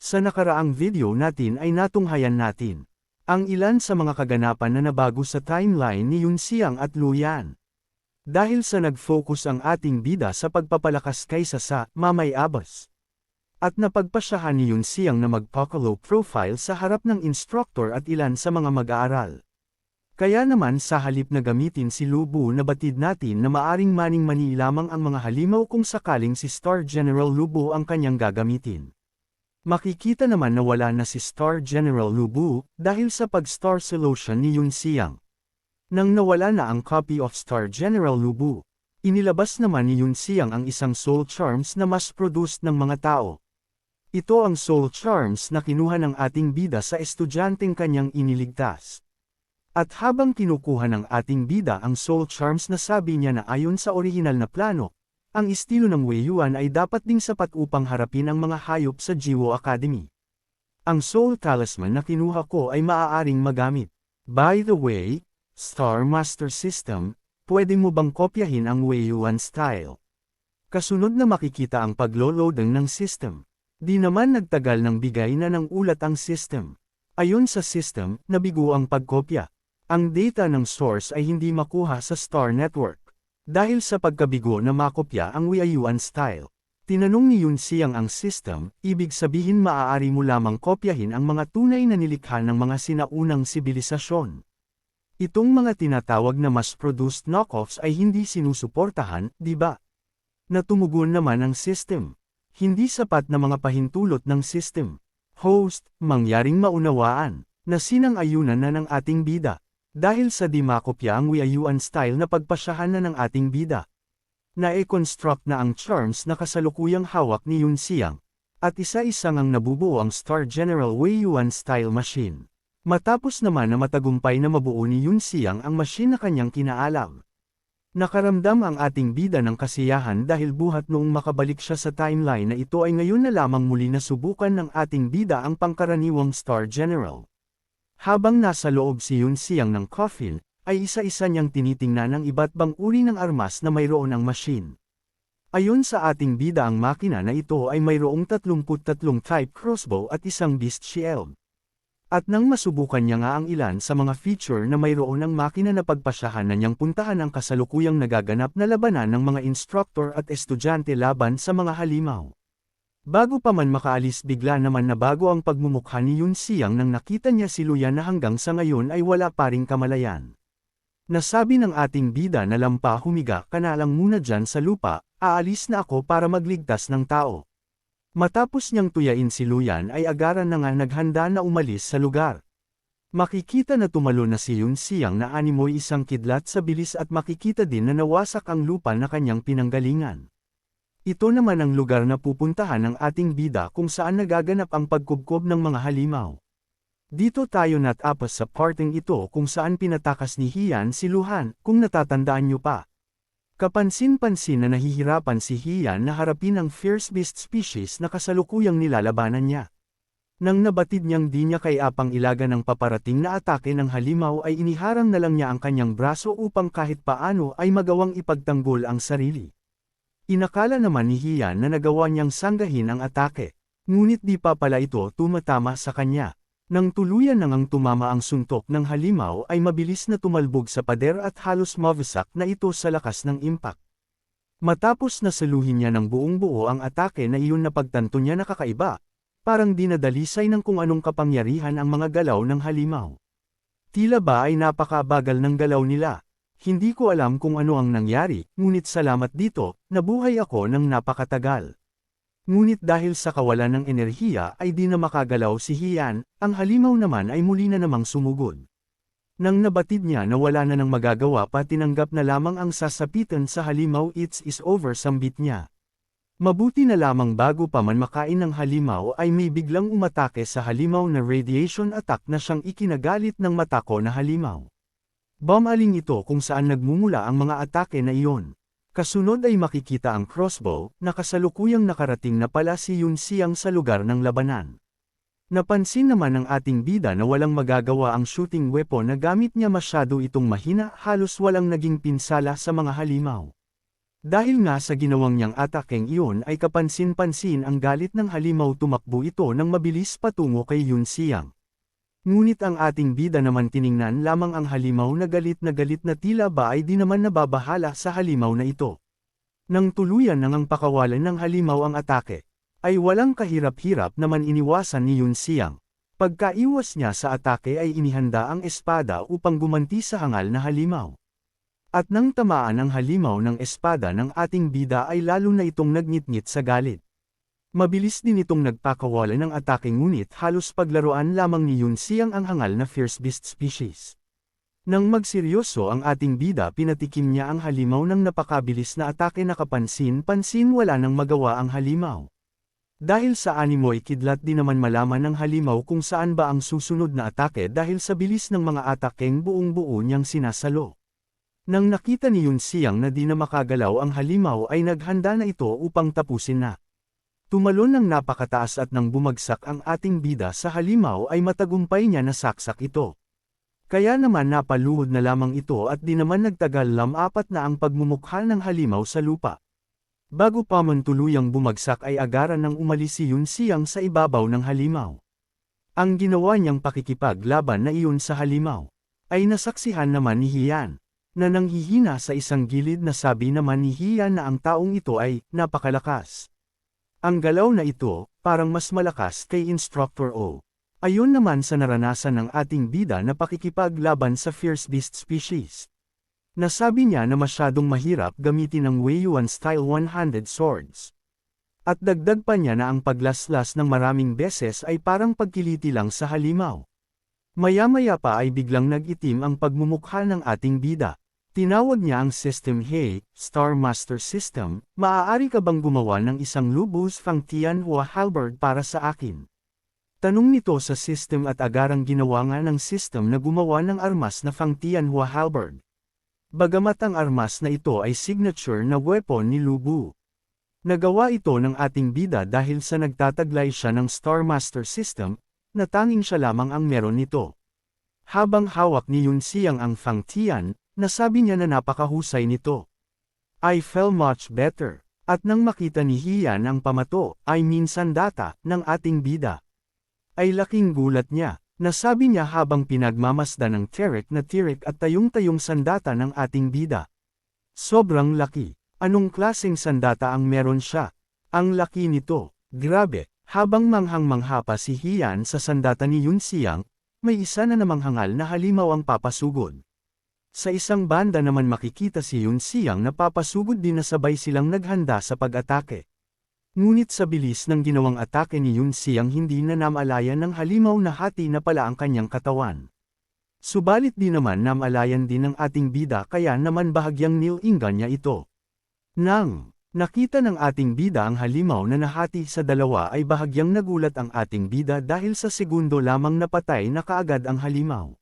Sa nakaraang video natin ay natunghayan natin ang ilan sa mga kaganapan na nabago sa timeline ni Yun Xiang at Luyan. Dahil sa nag-focus ang ating bida sa pagpapalakas kaysa sa mamayabas. At napagpasyahan ni Yun Xiang na magpakalo profile sa harap ng instructor at ilan sa mga mag-aaral. Kaya naman sa halip na gamitin si Lubu na batid natin na maaring maning-mani lamang ang mga halimaw kung sakaling si Star General Lubu ang kanyang gagamitin. Makikita naman na wala na si Star General Lubu dahil sa pag-star solution ni Yun Xiang. Nang nawala na ang copy of Star General Lubu, inilabas naman ni Yun Xiang ang isang soul charms na mas produced ng mga tao. Ito ang soul charms na kinuha ng ating bida sa estudyanteng kanyang iniligtas. At habang kinukuha ng ating bida ang soul charms na sabi niya na ayon sa orihinal na plano, ang estilo ng Wei Yuan ay dapat ding sapat upang harapin ang mga hayop sa Jiwo Academy. Ang Soul Talisman na kinuha ko ay maaaring magamit. By the way, Star Master System, pwede mo bang kopyahin ang Wei Yuan style? Kasunod na makikita ang paglo-loading ng system. Di naman nagtagal ng bigay na ng ulat ang system. Ayon sa system, nabigo ang pagkopya. Ang data ng source ay hindi makuha sa Star Network. Dahil sa pagkabigo na makopya ang Wiayuan style. Tinanong ni Yun Siyang ang system, ibig sabihin maaari mo lamang kopyahin ang mga tunay na nilikha ng mga sinaunang sibilisasyon. Itong mga tinatawag na mass-produced knockoffs ay hindi sinusuportahan, di ba? Natumugon naman ang system. Hindi sapat na mga pahintulot ng system. Host, mangyaring maunawaan, na sinang-ayunan na ng ating bida. Dahil sa di makopya ang Wiayuan style na pagpasyahan na ng ating bida. Na-construct na ang charms na kasalukuyang hawak ni Yun Xiang. At isa-isang ang nabubuo ang Star General Weiyuan style machine. Matapos naman na matagumpay na mabuo ni Yun Xiang ang machine na kanyang kinaalam. Nakaramdam ang ating bida ng kasiyahan dahil buhat noong makabalik siya sa timeline na ito ay ngayon na lamang muli na subukan ng ating bida ang pangkaraniwang Star General. Habang nasa loob si Yun Siyang ng coffin, ay isa-isa niyang tinitingnan ang iba't bang uri ng armas na mayroon ang machine. Ayon sa ating bida ang makina na ito ay mayroong 33 type crossbow at isang beast shield. At nang masubukan niya nga ang ilan sa mga feature na mayroon ng makina na pagpasyahan na niyang puntahan ang kasalukuyang nagaganap na labanan ng mga instructor at estudyante laban sa mga halimaw. Bago pa man makaalis bigla naman na bago ang pagmumukha ni Yun Siyang nang nakita niya si Luyan na hanggang sa ngayon ay wala pa ring kamalayan. Nasabi ng ating bida na lampa humiga ka na lang muna dyan sa lupa, aalis na ako para magligtas ng tao. Matapos niyang tuyain si Luyan ay agaran na nga naghanda na umalis sa lugar. Makikita na tumalo na si Yun Siyang na animoy isang kidlat sa bilis at makikita din na nawasak ang lupa na kanyang pinanggalingan. Ito naman ang lugar na pupuntahan ng ating bida kung saan nagaganap ang pagkubkob ng mga halimaw. Dito tayo natapas sa parting ito kung saan pinatakas ni Hian si Luhan, kung natatandaan niyo pa. Kapansin-pansin na nahihirapan si Hian na harapin ang fierce beast species na kasalukuyang nilalabanan niya. Nang nabatid niyang di niya kay apang ilaga ng paparating na atake ng halimaw ay iniharang na lang niya ang kanyang braso upang kahit paano ay magawang ipagtanggol ang sarili. Inakala naman ni Hian na nagawa niyang sanggahin ang atake. Ngunit di pa pala ito tumatama sa kanya. Nang tuluyan nang ang tumama ang suntok ng halimaw ay mabilis na tumalbog sa pader at halos mawasak na ito sa lakas ng impact. Matapos na saluhin niya ng buong buo ang atake na iyon na pagtanto niya nakakaiba, parang dinadalisay ng kung anong kapangyarihan ang mga galaw ng halimaw. Tila ba ay napakabagal ng galaw nila. Hindi ko alam kung ano ang nangyari, ngunit salamat dito, nabuhay ako ng napakatagal. Ngunit dahil sa kawalan ng enerhiya ay di na makagalaw si Hian, ang halimaw naman ay muli na namang sumugod. Nang nabatid niya na wala na nang magagawa pa tinanggap na lamang ang sasapitan sa halimaw it's is over sambit niya. Mabuti na lamang bago pa man makain ng halimaw ay may biglang umatake sa halimaw na radiation attack na siyang ikinagalit ng matako na halimaw. Bumaling ito kung saan nagmumula ang mga atake na iyon. Kasunod ay makikita ang crossbow, na kasalukuyang nakarating na pala si Yun Siang sa lugar ng labanan. Napansin naman ng ating bida na walang magagawa ang shooting weapon na gamit niya masyado itong mahina halos walang naging pinsala sa mga halimaw. Dahil nga sa ginawang niyang atakeng iyon ay kapansin-pansin ang galit ng halimaw tumakbo ito ng mabilis patungo kay Yun Siang. Ngunit ang ating bida naman tiningnan lamang ang halimaw na galit na galit na tila ba ay di naman nababahala sa halimaw na ito. Nang tuluyan nang ang pakawalan ng halimaw ang atake, ay walang kahirap-hirap naman iniwasan ni Yun Siang. Pagkaiwas niya sa atake ay inihanda ang espada upang gumanti sa hangal na halimaw. At nang tamaan ang halimaw ng espada ng ating bida ay lalo na itong nagngit-ngit sa galit. Mabilis din itong nagpakawala ng atake ngunit halos paglaruan lamang ni Yun Siang ang hangal na fierce beast species. Nang magseryoso ang ating bida pinatikim niya ang halimaw ng napakabilis na atake na kapansin-pansin wala nang magawa ang halimaw. Dahil sa animoy kidlat di naman malaman ng halimaw kung saan ba ang susunod na atake dahil sa bilis ng mga atakeng buong buo niyang sinasalo. Nang nakita ni Yun Siang na di na makagalaw ang halimaw ay naghanda na ito upang tapusin na. Tumalon ng napakataas at nang bumagsak ang ating bida sa halimaw ay matagumpay niya na saksak ito. Kaya naman napaluhod na lamang ito at di naman nagtagal lam apat na ang pagmumukha ng halimaw sa lupa. Bago pa man tuluyang bumagsak ay agaran ng umalis si Yun Siang sa ibabaw ng halimaw. Ang ginawa niyang pakikipaglaban na iyon sa halimaw, ay nasaksihan naman ni Hian na nanghihina sa isang gilid na sabi naman ni Hian na ang taong ito ay napakalakas. Ang galaw na ito, parang mas malakas kay Instructor O. Ayon naman sa naranasan ng ating bida na pakikipaglaban sa fierce beast species. Nasabi niya na masyadong mahirap gamitin ang Wei Yuan Style 100 swords. At dagdag pa niya na ang paglaslas ng maraming beses ay parang pagkiliti lang sa halimaw. Maya-maya pa ay biglang nag-itim ang pagmumukha ng ating bida. Tinawag niya ang System Hey, Star Master System, maaari ka bang gumawa ng isang lubos Fang Tianhua halberd para sa akin? Tanong nito sa system at agarang ginawa nga ng system na gumawa ng armas na Fang Tianhua halberd. Bagamat ang armas na ito ay signature na weapon ni Lubu. Nagawa ito ng ating bida dahil sa nagtataglay siya ng Star Master System, na tanging siya lamang ang meron nito. Habang hawak ni Yun Siang ang Fang Tian, nasabi niya na napakahusay nito. I felt much better. At nang makita ni Hian ang pamato, ay minsan data, ng ating bida. Ay laking gulat niya, nasabi niya habang pinagmamasda ng Terek na Tirek at tayong-tayong sandata ng ating bida. Sobrang laki. Anong klaseng sandata ang meron siya? Ang laki nito. Grabe, habang manghang-mangha pa si Hian sa sandata ni Yun Siang, may isa na namang hangal na halimaw ang papasugod. Sa isang banda naman makikita si Yun Siang na papasugod din na sabay silang naghanda sa pag-atake. Ngunit sa bilis ng ginawang atake ni Yun Siang hindi na namalayan ng halimaw na hati na pala ang kanyang katawan. Subalit di naman namalayan din ng ating bida kaya naman bahagyang nilinggan niya ito. Nang nakita ng ating bida ang halimaw na nahati sa dalawa ay bahagyang nagulat ang ating bida dahil sa segundo lamang napatay na kaagad ang halimaw.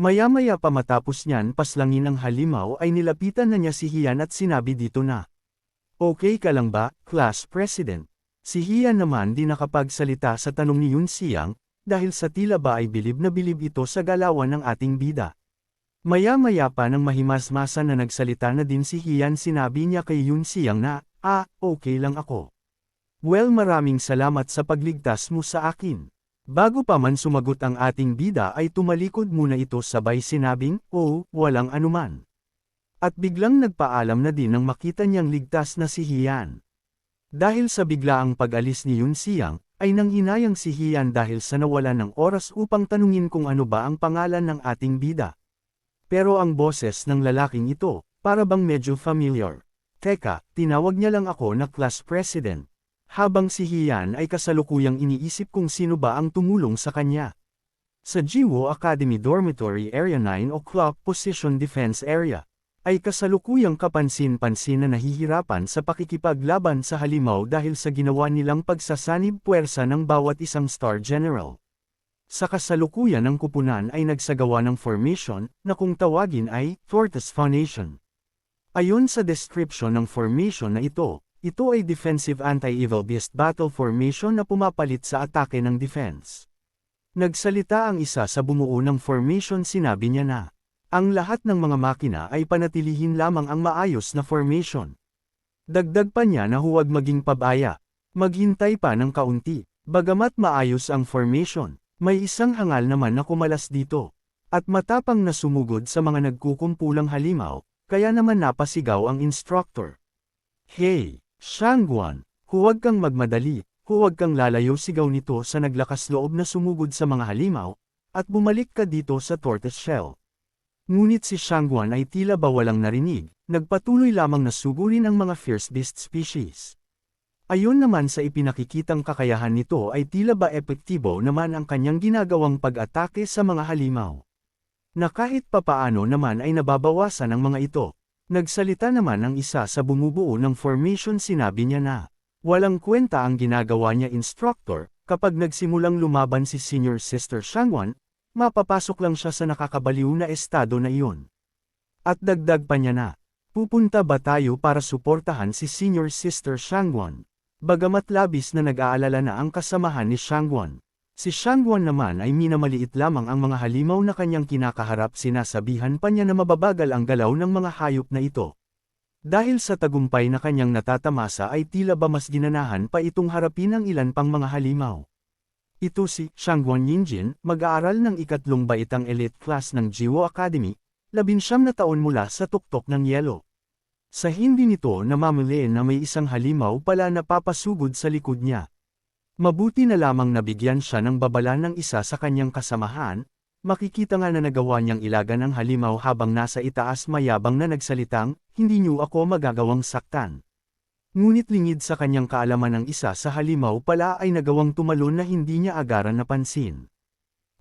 Maya-maya pa matapos niyan paslangin ang halimaw ay nilapitan na niya si Hian at sinabi dito na. Okay ka lang ba, class president? Si Hian naman di nakapagsalita sa tanong ni Yun Siang, dahil sa tila ba ay bilib na bilib ito sa galawan ng ating bida. Maya-maya pa nang mahimasmasan na nagsalita na din si Hian sinabi niya kay Yun Siang na, ah, okay lang ako. Well maraming salamat sa pagligtas mo sa akin. Bago pa man sumagot ang ating bida ay tumalikod muna ito sabay sinabing, oh, walang anuman. At biglang nagpaalam na din nang makita niyang ligtas na si Hian. Dahil sa biglaang pag-alis ni Yun Siang, ay nanghinayang si Hian dahil sa nawalan ng oras upang tanungin kung ano ba ang pangalan ng ating bida. Pero ang boses ng lalaking ito, para bang medyo familiar. Teka, tinawag niya lang ako na class president. Habang si Hian ay kasalukuyang iniisip kung sino ba ang tumulong sa kanya. Sa Jiwo Academy Dormitory Area 9 o Position Defense Area, ay kasalukuyang kapansin-pansin na nahihirapan sa pakikipaglaban sa halimaw dahil sa ginawa nilang pagsasanib puwersa ng bawat isang Star General. Sa kasalukuyan ng kupunan ay nagsagawa ng formation, na kung tawagin ay, Tortoise Formation. Ayon sa description ng formation na ito, ito ay defensive anti-evil beast battle formation na pumapalit sa atake ng defense. Nagsalita ang isa sa bumuo ng formation sinabi niya na, ang lahat ng mga makina ay panatilihin lamang ang maayos na formation. Dagdag pa niya na huwag maging pabaya. Maghintay pa ng kaunti. Bagamat maayos ang formation, may isang hangal naman na kumalas dito. At matapang na sumugod sa mga nagkukumpulang halimaw, kaya naman napasigaw ang instructor. Hey, Shangguan, huwag kang magmadali, huwag kang lalayo sigaw nito sa naglakas loob na sumugod sa mga halimaw, at bumalik ka dito sa tortoise shell. Ngunit si Shangguan ay tila ba walang narinig, nagpatuloy lamang na sugurin ang mga fierce beast species. Ayon naman sa ipinakikitang kakayahan nito ay tila ba epektibo naman ang kanyang ginagawang pag-atake sa mga halimaw. Na kahit papaano naman ay nababawasan ang mga ito. Nagsalita naman ang isa sa bumubuo ng formation sinabi niya na, walang kwenta ang ginagawa niya instructor, kapag nagsimulang lumaban si senior sister Shangwan, mapapasok lang siya sa nakakabaliw na estado na iyon. At dagdag pa niya na, pupunta ba tayo para suportahan si senior sister Shangwan? Bagamat labis na nag-aalala na ang kasamahan ni Shangwan. Si Shangguan naman ay minamaliit lamang ang mga halimaw na kanyang kinakaharap sinasabihan pa niya na mababagal ang galaw ng mga hayop na ito. Dahil sa tagumpay na kanyang natatamasa ay tila ba mas ginanahan pa itong harapin ang ilan pang mga halimaw. Ito si Shangguan Yinjin, mag-aaral ng ikatlong baitang elite class ng Jiwo Academy, labinsyam na taon mula sa tuktok ng yelo. Sa hindi nito namamaliin na may isang halimaw pala na papasugod sa likod niya. Mabuti na lamang nabigyan siya ng babala ng isa sa kanyang kasamahan, makikita nga na nagawa niyang ilagan ang halimaw habang nasa itaas mayabang na nagsalitang, hindi niyo ako magagawang saktan. Ngunit lingid sa kanyang kaalaman ng isa sa halimaw pala ay nagawang tumalon na hindi niya agaran napansin.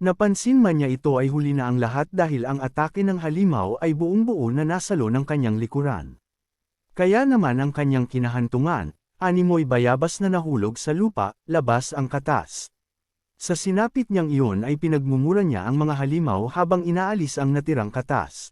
Napansin man niya ito ay huli na ang lahat dahil ang atake ng halimaw ay buong buo na nasalo ng kanyang likuran. Kaya naman ang kanyang kinahantungan, animoy bayabas na nahulog sa lupa, labas ang katas. Sa sinapit niyang iyon ay pinagmumura niya ang mga halimaw habang inaalis ang natirang katas.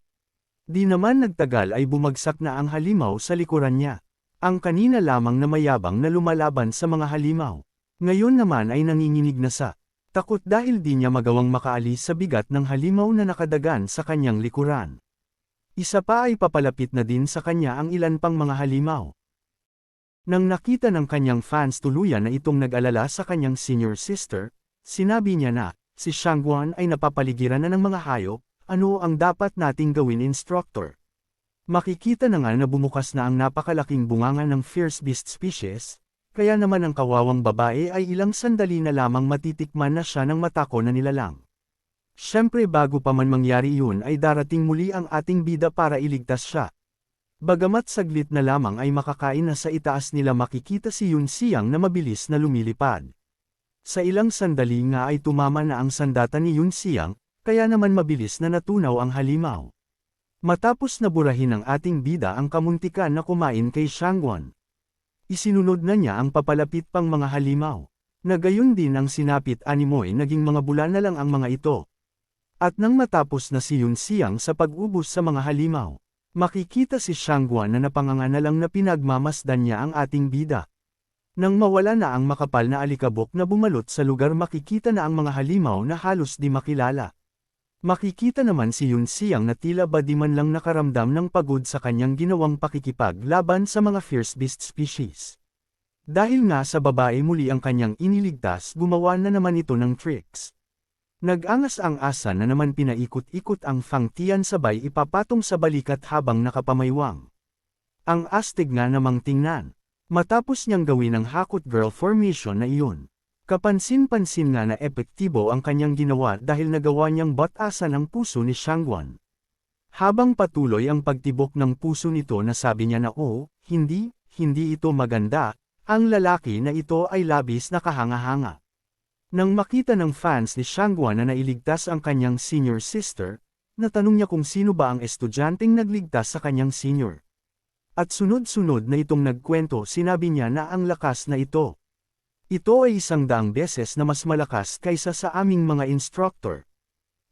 Di naman nagtagal ay bumagsak na ang halimaw sa likuran niya. Ang kanina lamang na mayabang na lumalaban sa mga halimaw. Ngayon naman ay nanginginig na sa takot dahil di niya magawang makaalis sa bigat ng halimaw na nakadagan sa kanyang likuran. Isa pa ay papalapit na din sa kanya ang ilan pang mga halimaw. Nang nakita ng kanyang fans tuluyan na itong nag-alala sa kanyang senior sister, sinabi niya na, si Shangguan ay napapaligiran na ng mga hayop, ano ang dapat nating gawin instructor? Makikita na nga na bumukas na ang napakalaking bunganga ng fierce beast species, kaya naman ang kawawang babae ay ilang sandali na lamang matitikman na siya ng matako na nilalang. Siyempre bago pa man mangyari yun ay darating muli ang ating bida para iligtas siya. Bagamat saglit na lamang ay makakain na sa itaas nila makikita si Yun Siyang na mabilis na lumilipad. Sa ilang sandali nga ay tumama na ang sandata ni Yun Siyang, kaya naman mabilis na natunaw ang halimaw. Matapos na burahin ng ating bida ang kamuntikan na kumain kay Shangguan. Isinunod na niya ang papalapit pang mga halimaw. Nagayon din ang sinapit animoy naging mga bula na lang ang mga ito. At nang matapos na si Yun Siyang sa pag-ubos sa mga halimaw, Makikita si Shangguan na napanganga na lang na pinagmamasdan niya ang ating bida. Nang mawala na ang makapal na alikabok na bumalot sa lugar makikita na ang mga halimaw na halos di makilala. Makikita naman si Yun Siyang na tila ba di man lang nakaramdam ng pagod sa kanyang ginawang pakikipag laban sa mga fierce beast species. Dahil nga sa babae muli ang kanyang iniligtas gumawa na naman ito ng tricks. Nag-angas ang asa na naman pinaikot-ikot ang fangtian sabay ipapatong sa balikat habang nakapamaywang. Ang astig nga namang tingnan. Matapos niyang gawin ang hakot girl formation na iyon. Kapansin-pansin nga na epektibo ang kanyang ginawa dahil nagawa niyang batasan ang puso ni Shangguan. Habang patuloy ang pagtibok ng puso nito na sabi niya na oh, hindi, hindi ito maganda, ang lalaki na ito ay labis na kahanga-hanga. Nang makita ng fans ni Shangguan na nailigtas ang kanyang senior sister, natanong niya kung sino ba ang estudyanteng nagligtas sa kanyang senior. At sunod-sunod na itong nagkwento sinabi niya na ang lakas na ito. Ito ay isang daang beses na mas malakas kaysa sa aming mga instructor.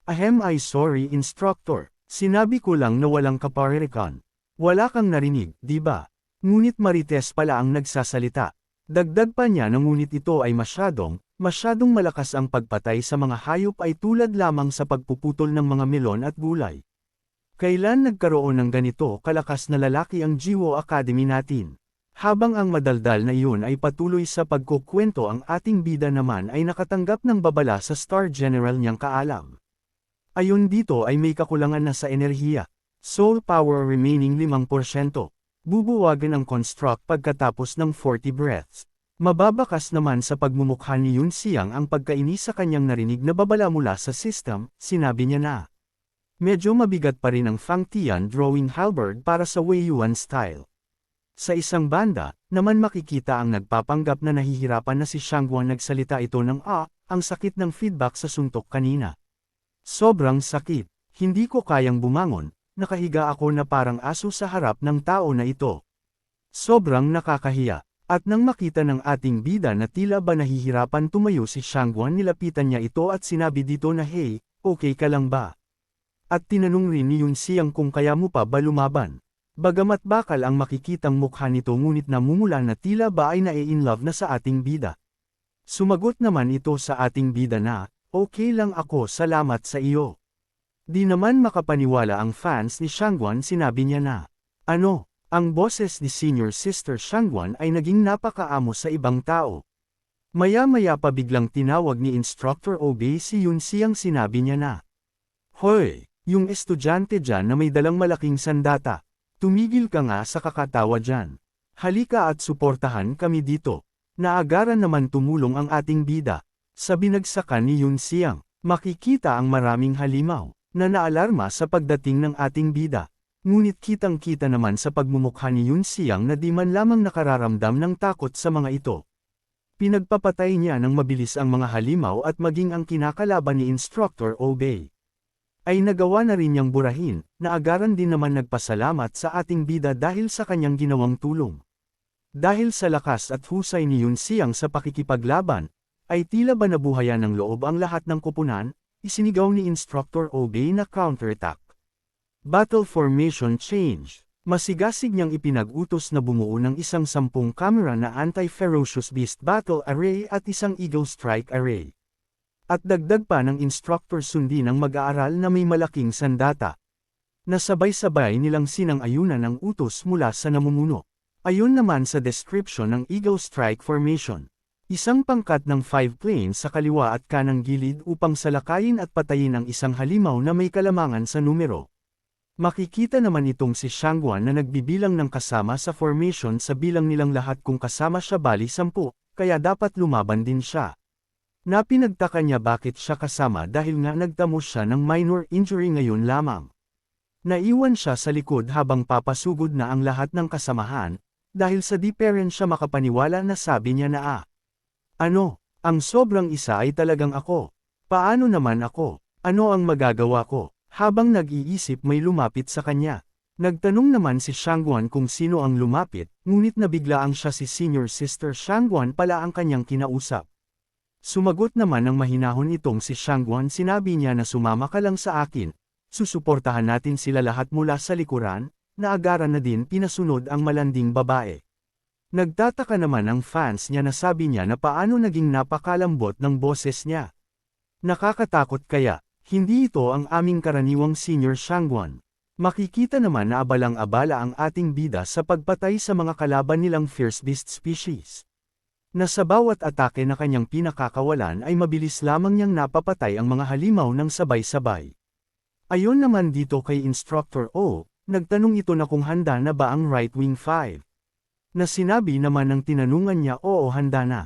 Ahem I sorry instructor, sinabi ko lang na walang kaparirikan. Wala kang narinig, di ba? Ngunit Marites pala ang nagsasalita. Dagdag pa niya na ngunit ito ay masyadong, Masyadong malakas ang pagpatay sa mga hayop ay tulad lamang sa pagpuputol ng mga melon at gulay. Kailan nagkaroon ng ganito kalakas na lalaki ang Jiwo Academy natin? Habang ang madaldal na iyon ay patuloy sa pagkukwento ang ating bida naman ay nakatanggap ng babala sa Star General niyang kaalam. Ayon dito ay may kakulangan na sa enerhiya. Soul power remaining 5%. Bubuwagan ang construct pagkatapos ng 40 breaths. Mababakas naman sa pagmumukha ni Yun Siang ang pagkainis sa kanyang narinig na babala mula sa system, sinabi niya na. Medyo mabigat pa rin ang Fang Tian drawing halberd para sa Wei Yuan style. Sa isang banda, naman makikita ang nagpapanggap na nahihirapan na si Shangguan nagsalita ito ng ah, ang sakit ng feedback sa suntok kanina. Sobrang sakit, hindi ko kayang bumangon, nakahiga ako na parang aso sa harap ng tao na ito. Sobrang nakakahiya, at nang makita ng ating bida na tila ba nahihirapan tumayo si Shangguan nilapitan niya ito at sinabi dito na hey, okay ka lang ba? At tinanong rin ni Yun Siyang kung kaya mo pa ba lumaban. Bagamat bakal ang makikitang mukha nito ngunit namumula na tila ba ay nae-inlove na sa ating bida. Sumagot naman ito sa ating bida na, okay lang ako salamat sa iyo. Di naman makapaniwala ang fans ni Shangguan sinabi niya na, ano, ang boses ni senior sister Shangguan ay naging napakaamo sa ibang tao. Maya-maya pa biglang tinawag ni Instructor Obey si Yun Siyang sinabi niya na, Hoy, yung estudyante dyan na may dalang malaking sandata, Tumigil ka nga sa kakatawa dyan. Halika at suportahan kami dito. Naagaran naman tumulong ang ating bida. Sa binagsakan ni Yun Siang, makikita ang maraming halimaw, na naalarma sa pagdating ng ating bida. Ngunit kitang-kita naman sa pagmumukha ni Yun Siang na di man lamang nakararamdam ng takot sa mga ito. Pinagpapatay niya ng mabilis ang mga halimaw at maging ang kinakalaban ni Instructor Obey ay nagawa na rin niyang burahin, na agaran din naman nagpasalamat sa ating bida dahil sa kanyang ginawang tulong. Dahil sa lakas at husay ni Yun Siang sa pakikipaglaban, ay tila ba nabuhayan ng loob ang lahat ng kupunan, isinigaw ni Instructor Obey na counterattack. Battle Formation Change Masigasig niyang ipinag-utos na bumuo ng isang sampung kamera na Anti-Ferocious Beast Battle Array at isang Eagle Strike Array. At dagdag pa ng instructor sundi ng mag-aaral na may malaking sandata. Nasabay-sabay nilang sinang-ayunan ng utos mula sa namumuno. Ayon naman sa description ng Eagle Strike Formation. Isang pangkat ng five planes sa kaliwa at kanang gilid upang salakayin at patayin ang isang halimaw na may kalamangan sa numero. Makikita naman itong si Shangguan na nagbibilang ng kasama sa formation sa bilang nilang lahat kung kasama siya bali sampu, kaya dapat lumaban din siya. Napinagtaka niya bakit siya kasama dahil nga nagtamo siya ng minor injury ngayon lamang. Naiwan siya sa likod habang papasugod na ang lahat ng kasamahan, dahil sa di parent siya makapaniwala na sabi niya na ah. Ano, ang sobrang isa ay talagang ako. Paano naman ako? Ano ang magagawa ko? Habang nag-iisip may lumapit sa kanya. Nagtanong naman si Shangguan kung sino ang lumapit, ngunit nabigla ang siya si senior sister Shangguan pala ang kanyang kinausap. Sumagot naman ng mahinahon itong si Shangguan sinabi niya na sumama ka lang sa akin, susuportahan natin sila lahat mula sa likuran, na agaran na din pinasunod ang malanding babae. Nagtataka naman ang fans niya na sabi niya na paano naging napakalambot ng boses niya. Nakakatakot kaya, hindi ito ang aming karaniwang senior Shangguan. Makikita naman na abalang-abala ang ating bida sa pagpatay sa mga kalaban nilang fierce beast species na sa bawat atake na kanyang pinakakawalan ay mabilis lamang niyang napapatay ang mga halimaw ng sabay-sabay. Ayon naman dito kay Instructor O, nagtanong ito na kung handa na ba ang Right Wing 5. Na sinabi naman ng tinanungan niya oo handa na.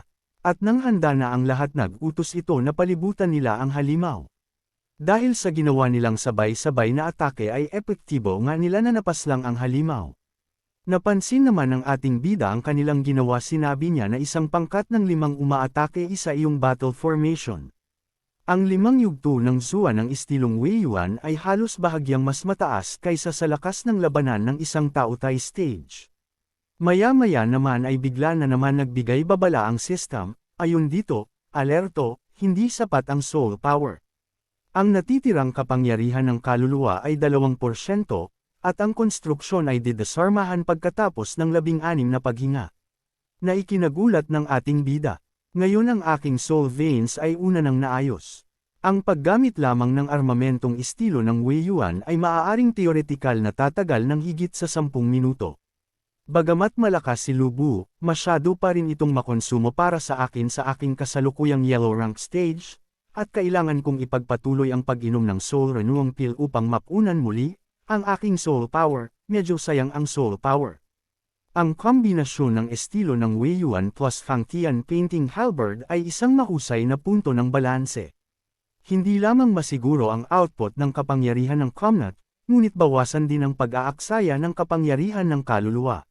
At nang handa na ang lahat nag-utos ito na palibutan nila ang halimaw. Dahil sa ginawa nilang sabay-sabay na atake ay epektibo nga nila na napaslang ang halimaw. Napansin naman ng ating bida ang kanilang ginawa sinabi niya na isang pangkat ng limang umaatake isa iyong battle formation. Ang limang yugto ng Zua ng istilong Wei Yuan ay halos bahagyang mas mataas kaysa sa lakas ng labanan ng isang tautay stage. Maya-maya naman ay bigla na naman nagbigay babala ang system, ayon dito, alerto, hindi sapat ang soul power. Ang natitirang kapangyarihan ng kaluluwa ay 2%, at ang konstruksyon ay didesarmahan pagkatapos ng labing-anim na paghinga. Na ikinagulat ng ating bida. Ngayon ang aking soul veins ay una nang naayos. Ang paggamit lamang ng armamentong estilo ng Wei Yuan ay maaaring teoretikal na tatagal ng higit sa 10 minuto. Bagamat malakas si Lubu, masyado pa rin itong makonsumo para sa akin sa aking kasalukuyang yellow rank stage, at kailangan kong ipagpatuloy ang pag-inom ng soul renewing pill upang mapunan muli, ang aking soul power, medyo sayang ang soul power. Ang kombinasyon ng estilo ng Wei Yuan plus Fang Tian painting halberd ay isang mahusay na punto ng balanse. Hindi lamang masiguro ang output ng kapangyarihan ng Comnat, ngunit bawasan din ang pag-aaksaya ng kapangyarihan ng kaluluwa.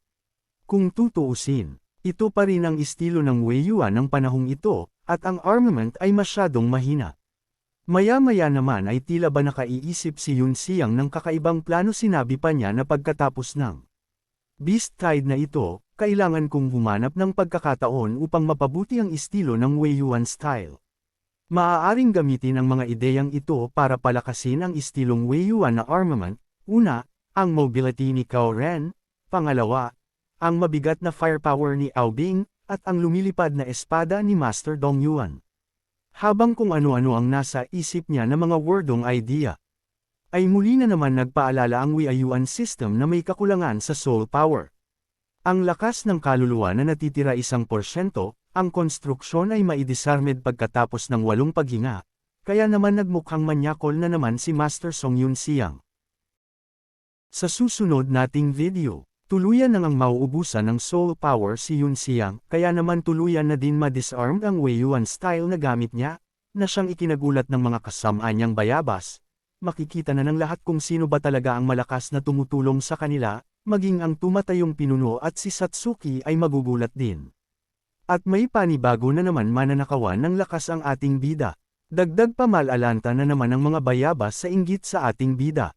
Kung tutuusin, ito pa rin ang estilo ng Wei Yuan ng panahong ito, at ang armament ay masyadong mahina. Maya-maya naman ay tila ba nakaiisip si Yun Xiang ng kakaibang plano sinabi pa niya na pagkatapos ng Beast Tide na ito, kailangan kong humanap ng pagkakataon upang mapabuti ang estilo ng Wei Yuan style. Maaaring gamitin ang mga ideyang ito para palakasin ang estilong Wei Yuan na armament, una, ang mobility ni Cao Ren, pangalawa, ang mabigat na firepower ni Ao Bing, at ang lumilipad na espada ni Master Dong Yuan. Habang kung ano-ano ang nasa isip niya na mga wordong idea, ay muli na naman nagpaalala ang Wei Yuan system na may kakulangan sa soul power. Ang lakas ng kaluluwa na natitira isang porsyento, ang konstruksyon ay maidisarmed pagkatapos ng walong paghinga, kaya naman nagmukhang manyakol na naman si Master Song Yun Siang. Sa susunod nating video, tuluyan nang ang mauubusan ng soul power si Yun Siang, kaya naman tuluyan na din ma-disarmed ang Wei Yuan style na gamit niya, na siyang ikinagulat ng mga kasamaan niyang bayabas. Makikita na ng lahat kung sino ba talaga ang malakas na tumutulong sa kanila, maging ang tumatayong pinuno at si Satsuki ay magugulat din. At may panibago na naman mananakawan ng lakas ang ating bida. Dagdag pa malalanta na naman ang mga bayabas sa inggit sa ating bida.